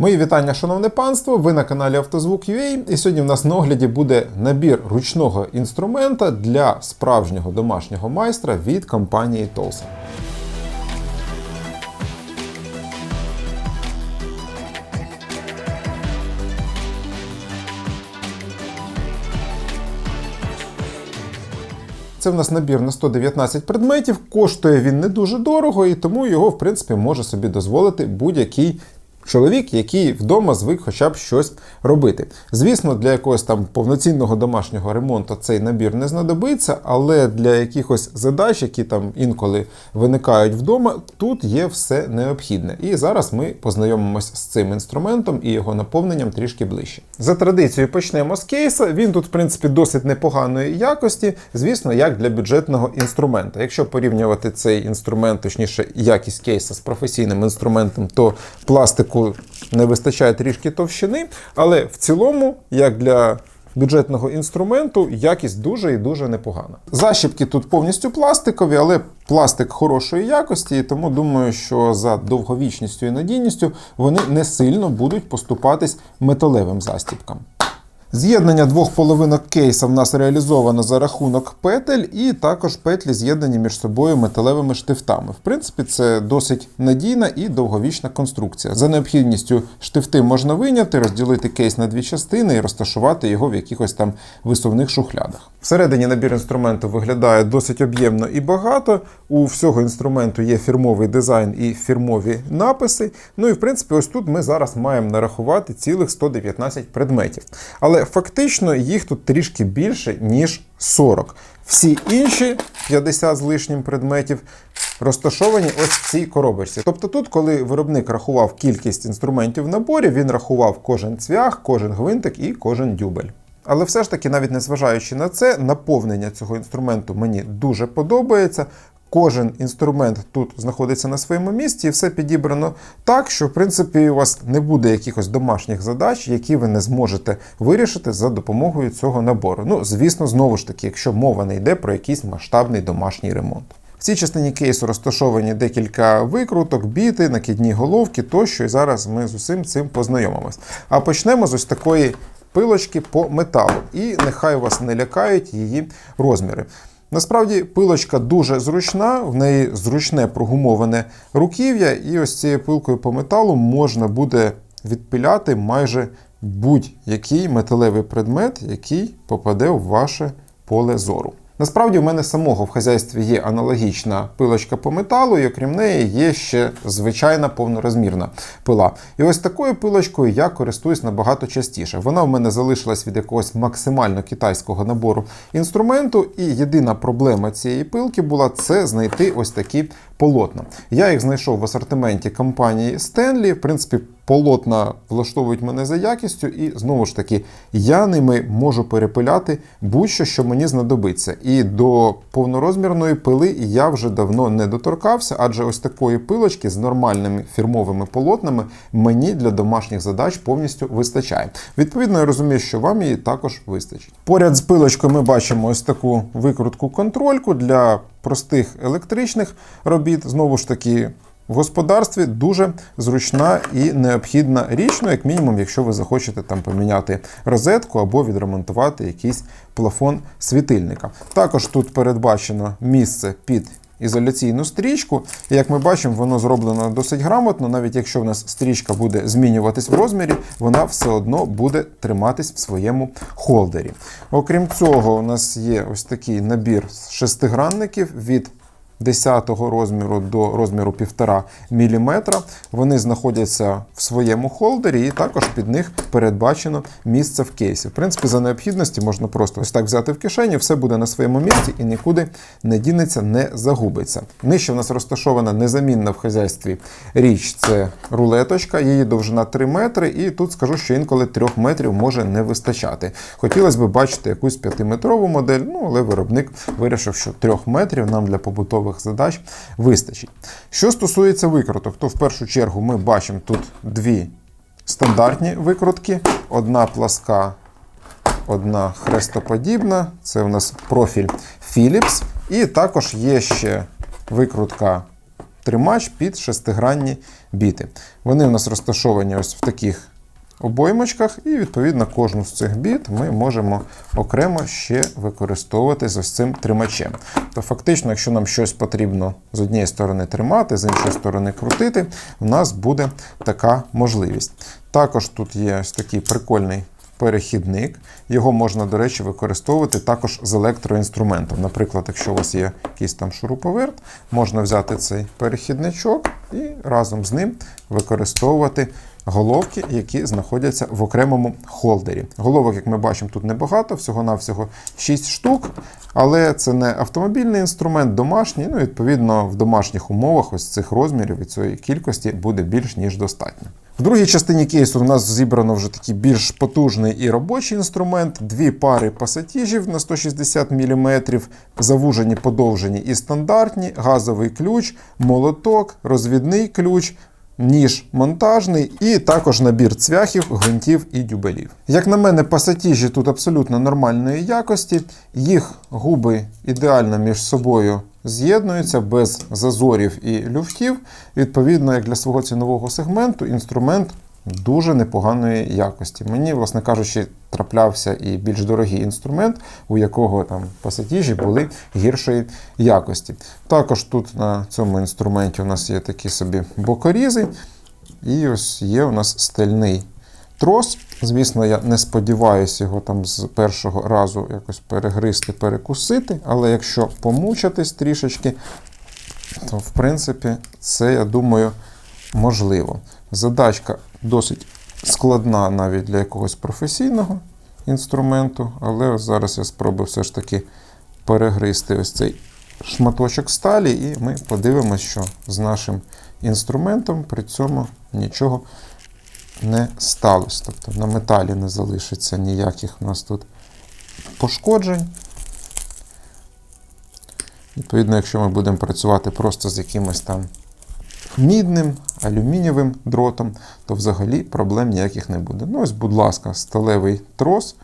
Мої вітання, шановне панство! Ви на каналі Автозвук.ua і сьогодні в нас на огляді буде набір ручного інструмента для справжнього домашнього майстра від компанії Толса. Це в нас набір на 119 предметів. Коштує він не дуже дорого, і тому його, в принципі, може собі дозволити будь-який чоловік, який вдома звик хоча б щось робити. Звісно, для якогось там повноцінного домашнього ремонту цей набір не знадобиться, але для якихось задач, які там інколи виникають вдома, тут є все необхідне. І зараз ми познайомимось з цим інструментом і його наповненням трішки ближче. За традицією почнемо з кейса. Він тут, в принципі, досить непоганої якості, звісно, як для бюджетного інструмента. Якщо порівнювати цей інструмент, точніше, якість кейса з професійним інструментом, то пластику не вистачає трішки товщини, але в цілому, як для бюджетного інструменту, якість дуже і дуже непогана. Защіпки тут повністю пластикові, але пластик хорошої якості, і тому думаю, що за довговічністю і надійністю вони не сильно будуть поступатись металевим застіпкам. З'єднання двох половинок кейса в нас реалізовано за рахунок петель, і також петлі з'єднані між собою металевими штифтами. В принципі, це досить надійна і довговічна конструкція. За необхідністю штифти можна виняти, розділити кейс на дві частини і розташувати його в якихось там висувних шухлядах. Всередині набір інструменту виглядає досить об'ємно і багато. У всього інструменту є фірмовий дизайн і фірмові написи. Ну і в принципі, ось тут ми зараз маємо нарахувати цілих 119 предметів. Але фактично їх тут трішки більше, ніж 40. Всі інші 50 з лишнім предметів розташовані ось в цій коробочці. Тобто тут, коли виробник рахував кількість інструментів в наборі, він рахував кожен цвях, кожен гвинтик і кожен дюбель. Але все ж таки, навіть незважаючи на це, наповнення цього інструменту мені дуже подобається. Кожен інструмент тут знаходиться на своєму місці, і все підібрано так, що в принципі у вас не буде якихось домашніх задач, які ви не зможете вирішити за допомогою цього набору. Ну, звісно, знову ж таки, якщо мова не йде про якийсь масштабний домашній ремонт. В цій частині кейсу розташовані декілька викруток, біти, накидні головки тощо, і зараз ми з усім цим познайомимось. А почнемо з ось такої пилочки по металу. І нехай вас не лякають її розміри. Насправді пилочка дуже зручна, в неї зручне прогумоване руків'я, і ось цією пилкою по металу можна буде відпиляти майже будь-який металевий предмет, який попаде в ваше поле зору. Насправді, в мене самого в хазяйстві є аналогічна пилочка по металу, і окрім неї є ще звичайна повнорозмірна пила. І ось такою пилочкою я користуюсь набагато частіше. Вона в мене залишилась від якогось максимально китайського набору інструменту, і єдина проблема цієї пилки була це знайти ось такі полотна. Я їх знайшов в асортименті компанії Stanley. В принципі, полотна влаштовують мене за якістю, і знову ж таки, я ними можу перепиляти будь-що, що мені знадобиться. І до повнорозмірної пили я вже давно не доторкався, адже ось такої пилочки з нормальними фірмовими полотнами мені для домашніх задач повністю вистачає. Відповідно, я розумію, що вам її також вистачить. Поряд з пилочкою ми бачимо ось таку викрутку контрольку для простих електричних робіт. Знову ж таки. В господарстві дуже зручна і необхідна річ, ну, як мінімум, якщо ви захочете там поміняти розетку або відремонтувати якийсь плафон світильника. Також тут передбачено місце під ізоляційну стрічку. Як ми бачимо, воно зроблено досить грамотно. Навіть якщо в нас стрічка буде змінюватись в розмірі, вона все одно буде триматись в своєму холдері. Окрім цього, у нас є ось такий набір шестигранників від 10 розміру до розміру 1,5 мм. Вони знаходяться в своєму холдері, і також під них передбачено місце в кейсі. В принципі, за необхідності можна просто ось так взяти в кишені, все буде на своєму місці і нікуди не дінеться, не загубиться. Нижче в нас розташована незамінна в хазяйстві річ це рулеточка, її довжина 3 метри, і тут скажу, що інколи 3 метрів може не вистачати. Хотілося б бачити якусь 5-метрову модель, ну але виробник вирішив, що 3 метрів нам для побутових задач вистачить. Що стосується викруток, то в першу чергу ми бачимо тут дві стандартні викрутки: одна пласка, одна хрестоподібна. Це у нас профіль Philips. І також є ще викрутка тримач під шестигранні біти. Вони у нас розташовані ось в таких обоймочках, і відповідно кожну з цих біт ми можемо окремо ще використовувати з ось цим тримачем. То фактично, якщо нам щось потрібно з однієї сторони тримати, з іншої сторони крутити, у нас буде така можливість. Також тут є ось такий прикольний. Перехідник, його можна, до речі, використовувати також з електроінструментом. Наприклад, якщо у вас є якийсь там шуруповерт, можна взяти цей перехідничок і разом з ним використовувати головки, які знаходяться в окремому холдері. Головок, як ми бачимо, тут небагато, всього-навсього 6 штук. Але це не автомобільний інструмент, домашній. Ну, відповідно, в домашніх умовах ось цих розмірів і цієї кількості буде більш ніж достатньо. В другій частині кейсу у нас зібрано вже такий більш потужний і робочий інструмент, дві пари пасатіжів на 160 мм, завужені, подовжені і стандартні, газовий ключ, молоток, розвідний ключ. Ніж монтажний і також набір цвяхів, гвинтів і дюбелів. Як на мене, пасатіжі тут абсолютно нормальної якості, їх губи ідеально між собою з'єднуються без зазорів і люфтів. Відповідно, як для свого цінового сегменту, інструмент дуже непоганої якості. Мені, власне кажучи, траплявся і більш дорогий інструмент, у якого там пасатіжі були гіршої якості. Також тут на цьому інструменті у нас є такі собі бокорізи, і ось є у нас стальний трос. Звісно, я не сподіваюся його там з першого разу якось перегризти, перекусити, але якщо помучатись трішечки, то в принципі це, я думаю, можливо. Задачка досить складна навіть для якогось професійного інструменту, але зараз я спробую все ж таки перегризти ось цей шматочок сталі, і ми подивимося, що з нашим інструментом при цьому нічого не сталося. Тобто на металі не залишиться ніяких у нас тут пошкоджень. Відповідно, якщо ми будемо працювати просто з якимось там мідним, алюмінієвим дротом, то взагалі проблем ніяких не буде. Ну, ось, будь ласка, сталевий трос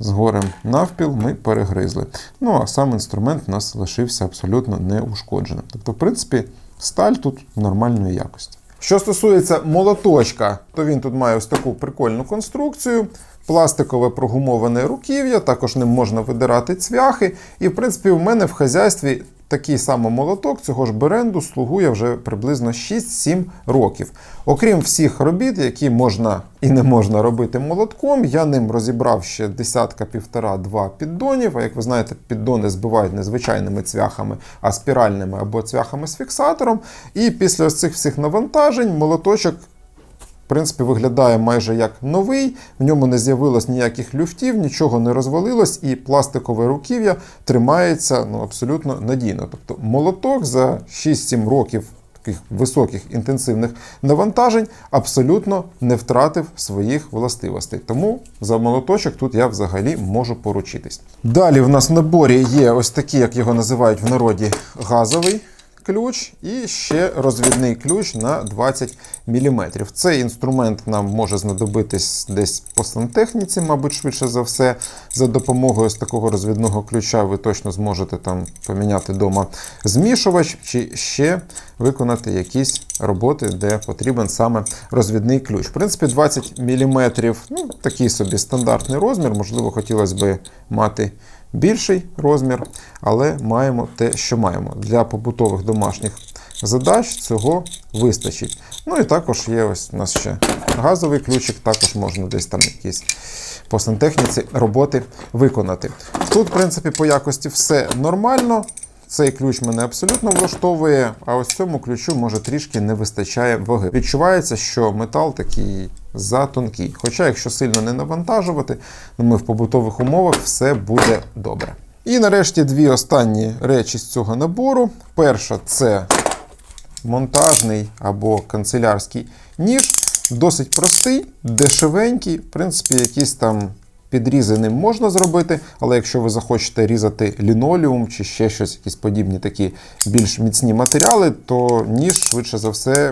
з горем навпіл ми перегризли. Ну, а сам інструмент у нас лишився абсолютно неушкодженим. Тобто, в принципі, сталь тут нормальної якості. Що стосується молоточка, то він тут має ось таку прикольну конструкцію. Пластикове прогумоване руків'я, також ним можна видирати цвяхи. І, в принципі, у мене в хазяйстві такий самий молоток цього ж беренду слугує вже приблизно 6-7 років. Окрім всіх робіт, які можна і не можна робити молотком, я ним розібрав ще десятка півтора-два піддонів. А як ви знаєте, піддони збивають не звичайними цвяхами, а спіральними або цвяхами з фіксатором. І після цих всіх навантажень молоточок. Принципі, виглядає майже як новий, в ньому не з'явилось ніяких люфтів, нічого не розвалилось, і пластикове руків'я тримається ну, абсолютно надійно. Тобто молоток за 6-7 років таких високих інтенсивних навантажень абсолютно не втратив своїх властивостей. Тому за молоточок тут я взагалі можу поручитись. Далі в нас в наборі є ось такі, як його називають в народі, газовий ключ і ще розвідний ключ на 20 мм. Цей інструмент нам може знадобитись десь по сантехніці, мабуть, швидше за все. За допомогою ось такого розвідного ключа ви точно зможете там поміняти вдома змішувач чи ще виконати якісь роботи, де потрібен саме розвідний ключ. В принципі, 20 мм ну, такий собі стандартний розмір, можливо, хотілося б мати більший розмір, але маємо те, що маємо. Для побутових домашніх задач цього вистачить. Ну і також є ось у нас ще газовий ключик, також можна десь там якісь по сантехніці роботи виконати. Тут, в принципі, по якості все нормально. Цей ключ мене абсолютно влаштовує, а ось цьому ключу може трішки не вистачає ваги. Відчувається, що метал такий затонкий. Хоча, якщо сильно не навантажувати, ми в побутових умовах все буде добре. І нарешті дві останні речі з цього набору. Перша це монтажний або канцелярський ніж. Досить простий, дешевенький, в принципі, якісь там. Підрізи ним можна зробити, але якщо ви захочете різати лінолеум чи ще щось, якісь подібні такі більш міцні матеріали, то ніж швидше за все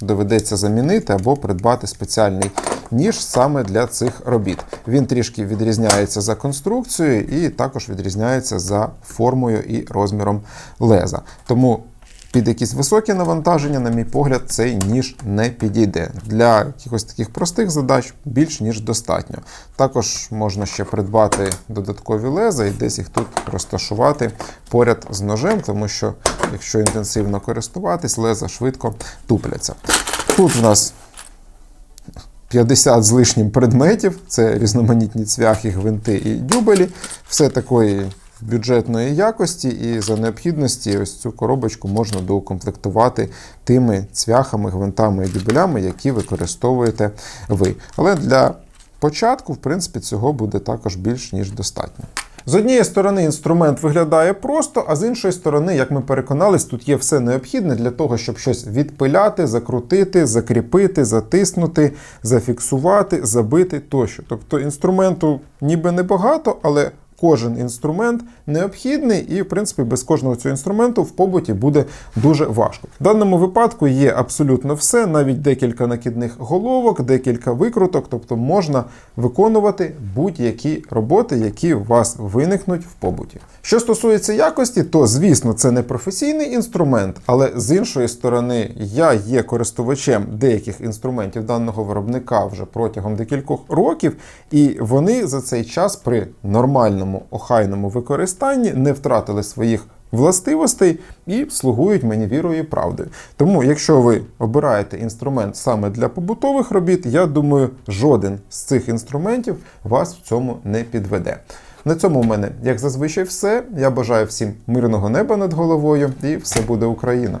доведеться замінити або придбати спеціальний ніж саме для цих робіт. Він трішки відрізняється за конструкцією і також відрізняється за формою і розміром леза. Тому під якісь високі навантаження, на мій погляд, цей ніж не підійде. Для якихось таких простих задач більш ніж достатньо. Також можна ще придбати додаткові леза і десь їх тут розташувати поряд з ножем, тому що якщо інтенсивно користуватись, леза швидко тупляться. Тут в нас 50 з лишнім предметів, це різноманітні цвяхи, гвинти і дюбелі, все такої бюджетної якості, і за необхідності ось цю коробочку можна доукомплектувати тими цвяхами, гвинтами і дюбелями, які використовуєте ви. Але для початку, в принципі, цього буде також більш ніж достатньо. З однієї сторони інструмент виглядає просто, а з іншої сторони, як ми переконались, тут є все необхідне для того, щоб щось відпиляти, закрутити, закріпити, затиснути, зафіксувати, забити тощо. Тобто інструменту ніби небагато, але кожен інструмент необхідний, і, в принципі, без кожного цього інструменту в побуті буде дуже важко. В даному випадку є абсолютно все, навіть декілька накидних головок, декілька викруток, тобто можна виконувати будь-які роботи, які у вас виникнуть в побуті. Що стосується якості, то звісно, це не професійний інструмент, але з іншої сторони, я є користувачем деяких інструментів даного виробника вже протягом декількох років, і вони за цей час при нормальному охайному використанні не втратили своїх властивостей і слугують мені вірою і правдою. Тому, якщо ви обираєте інструмент саме для побутових робіт, я думаю, жоден з цих інструментів вас в цьому не підведе. На цьому в мене, як зазвичай, все. Я бажаю всім мирного неба над головою, і все буде Україна.